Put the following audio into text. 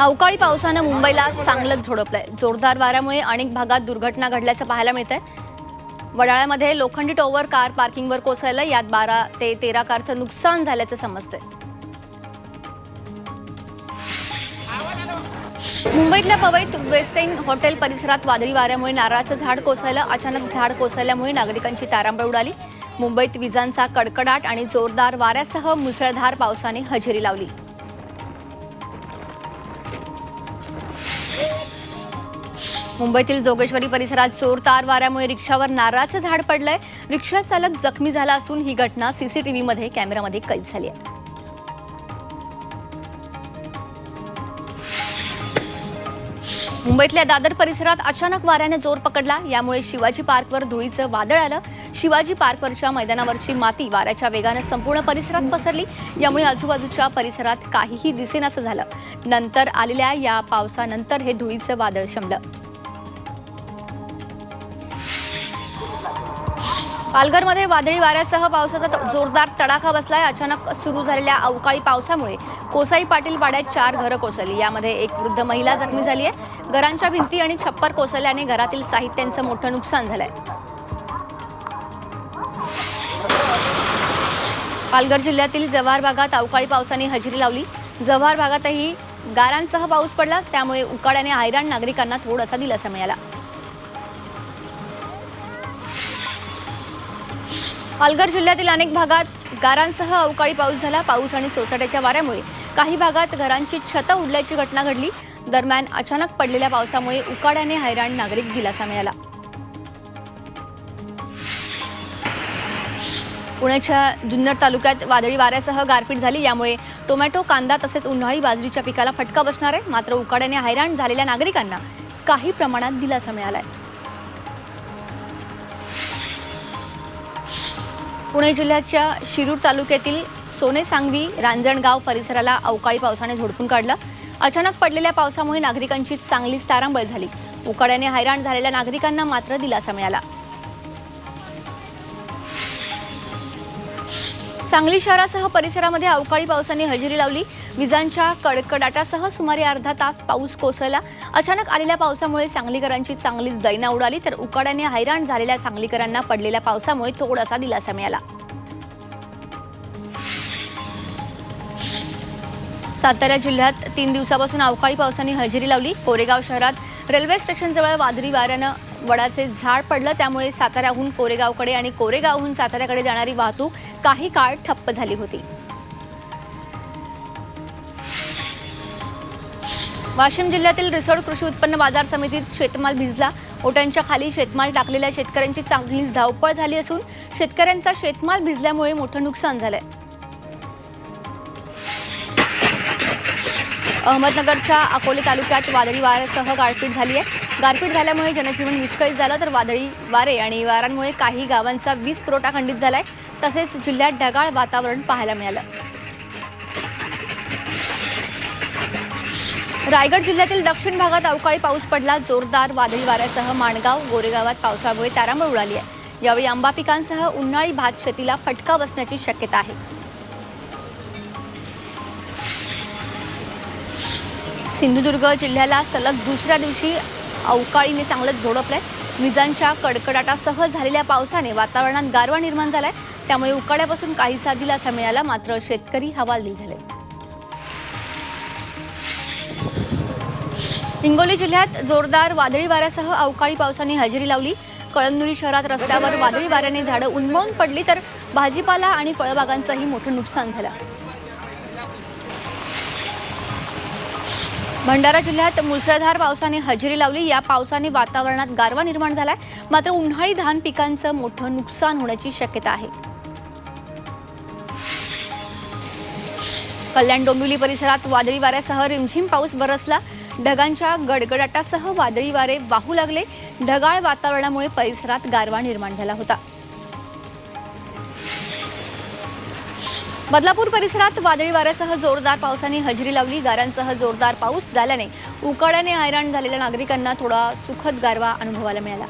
अवकाळी पावसानं मुंबईला चांगलंच झोडपलंय. जोरदार वाऱ्यामुळे अनेक भागात दुर्घटना घडल्याचं पाहायला मिळतंय. वडाळ्यामध्ये लोखंडी टॉवर कार पार्किंगवर कोसळलं. यात बारा ते तेरा कारचं नुकसान झाल्याचं समजतंय. मुंबईतल्या पवईत वेस्टर्न हॉटेल परिसरात वादळी वाऱ्यामुळे नारळाचं झाड कोसळलं. अचानक झाड कोसळल्यामुळे नागरिकांची तारांबळ उडाली. मुंबईत विजांचा कडकडाट आणि जोरदार वाऱ्यासह मुसळधार पावसाने हजेरी लावली. मुंबईतील जोगेश्वरी परिसरात जोरदार वाऱ्यामुळे रिक्षावर नारळाचं झाड पडलंय. रिक्षा चालक जखमी झाला असून ही घटना सीसीटीव्हीमध्ये कॅमेऱ्यामध्ये कैद झाली आहे. मुंबईतल्या दादर परिसरात अचानक वाऱ्याने जोर पकडला. यामुळे शिवाजी पार्कवर धुळीचं वादळ आलं. शिवाजी पार्कवरच्या मैदानावरची माती वाऱ्याच्या वेगानं संपूर्ण परिसरात पसरली. यामुळे आजूबाजूच्या परिसरात काहीही दिसेनासं झालं. नंतर आलेल्या या पावसानंतर हे धुळीचं वादळ शमलं. पालघरमध्ये वादळी वाऱ्यासह पावसाचा जोरदार तडाखा बसलाय. अचानक सुरू झालेल्या अवकाळी पावसामुळे कोसाई पाटील पाड्यात चार घरं कोसळली. यामध्ये एक वृद्ध महिला जखमी झाली आहे. घरांच्या भिंती आणि छप्पर कोसळल्याने घरातील साहित्यांचं मोठं नुकसान झालंय. पालघर जिल्ह्यातील जव्हार भागात अवकाळी पावसाने हजेरी लावली. जव्हार भागातही गारांसह पाऊस पडला. त्यामुळे उकाड्याने हैराण नागरिकांना थोडासा दिलासा मिळाला. पालघर जिल्ह्यातील अनेक भागात गारांसह अवकाळी पाऊस झाला. पाऊस आणि सोसाट्याच्या वाऱ्यामुळे काही भागात घरांची छतं उडल्याची घटना घडली. दरम्यान अचानक पडलेल्या पावसामुळे उकाड्याने हैराण नागरिक दिलासा मिळाला. पुण्याच्या जुन्नर तालुक्यात वादळी वाऱ्यासह गारपीट झाली. यामुळे टोमॅटो कांदा तसेच उन्हाळी बाजरीच्या पिकाला फटका बसणार आहे. मात्र उकाड्याने हैराण झालेल्या नागरिकांना काही प्रमाणात दिलासा मिळाला आहे पुणे जिल्ह्याच्या शिरूर तालुक्यातील सोने सांगवी रांजणगाव परिसराला अवकाळी पावसाने झोडपून काढलं. अचानक पडलेल्या पावसामुळे नागरिकांची चांगलीच तारांबळ झाली. उकाड्याने हैराण झालेल्या नागरिकांना मात्र दिलासा मिळाला. सांगली शहरासह परिसरामध्ये अवकाळी पावसाने हजेरी लावली. विजांच्या कडकडाटासह सुमारे अर्धा तास पाऊस कोसळला. अचानक आलेल्या पावसामुळे सांगलीकरांची चांगलीच दैना उडाली तर उकाड्याने हैराण झालेल्या सांगलीकरांना पडलेल्या पावसामुळे थोडासा दिलासा मिळाला. सातारा जिल्ह्यात तीन दिवसापासून अवकाळी पावसाने हजेरी लावली. कोरेगाव शहरात रेल्वे स्टेशनजवळ वादळी वाऱ्यानं वडाचे झाड पडलं त्यामुळे साताऱ्याहून कोरेगावकडे आणि कोरेगावहून साताऱ्याकडे जाणारी वाहतूक काही काळ ठप्प झाली होती. वाशिम जिल्ह्यातील रिसोड कृषी उत्पन्न बाजार समितीत शेतमाल भिजला. ओट्यांच्या खाली शेतमाल टाकलेल्या शेतकऱ्यांची चांगलीच धावपळ झाली असून शेतकऱ्यांचा शेतमाल भिजल्यामुळे मोठं नुकसान झालंय. अहमदनगरच्या अकोले तालुक्यात वादळी वाऱ्यासह गारपीट झाली आहे. गारपीट झाल्यामुळे जनजीवन विस्कळीत झालं तर वादळी वारे आणि वारांमुळे काही गावांचा वीज पुरवठा खंडित झाला आहे तसेच जिल्ह्यात ढगाळ वातावरण पाहायला मिळालं. रायगड जिल्ह्यातील दक्षिण भागात अवकाळी पाऊस पडला. जोरदार वादळी वाऱ्यासह माणगाव गोरेगावात पावसामुळे तारांबळ उडाली आहे. यावेळी आंबा पिकांसह उन्हाळी भात शेतीला फटका बसण्याची शक्यता आहे. सिंधुदुर्ग जिल्ह्याला सलग दुसऱ्या दिवशी अवकाळीने चांगलंच झोडपलं आहे विजांच्या कडकडाटासह झालेल्या पावसाने वातावरणात गारवा निर्माण झालाय. त्यामुळे उकाड्यापासून काहीसा दिलासा मिळाला मात्र शेतकरी हवालदिल झाले. हिंगोली जिल्ह्यात जोरदार वादळी वाऱ्यासह अवकाळी पावसाने हजेरी लावली. कळमनुरी शहरात रस्त्यावर वादळी वाऱ्याने झाडं उन्मळून पडली तर भाजीपाला आणि फळबागांचंही मोठं नुकसान झालं. भंडारा जिल्ह्यात मुसळधार पावसाने हजेरी लावली. या पावसाने वातावरणात गारवा निर्माण झालाय. मात्र उन्हाळी धान पिकांचं मोठं नुकसान होण्याची शक्यता आहे. कल्याण डोंबिवली परिसरात वादळी वाऱ्यासह रिमझिम पाऊस बरसला. ढगांच्या गडगडाटासह वादळी वारे वाहू लागले. ढगाळ वातावरणामुळे परिसरात गारवा निर्माण झाला होता. बदलापूर परिसरात वादळी वाऱ्यासह जोरदार पावसाने हजेरी लावली. गारांसह जोरदार पाऊस झाल्याने उकाड्याने हैराण झालेल्या नागरिकांना थोडा सुखद गारवा अनुभवायला मिळाला.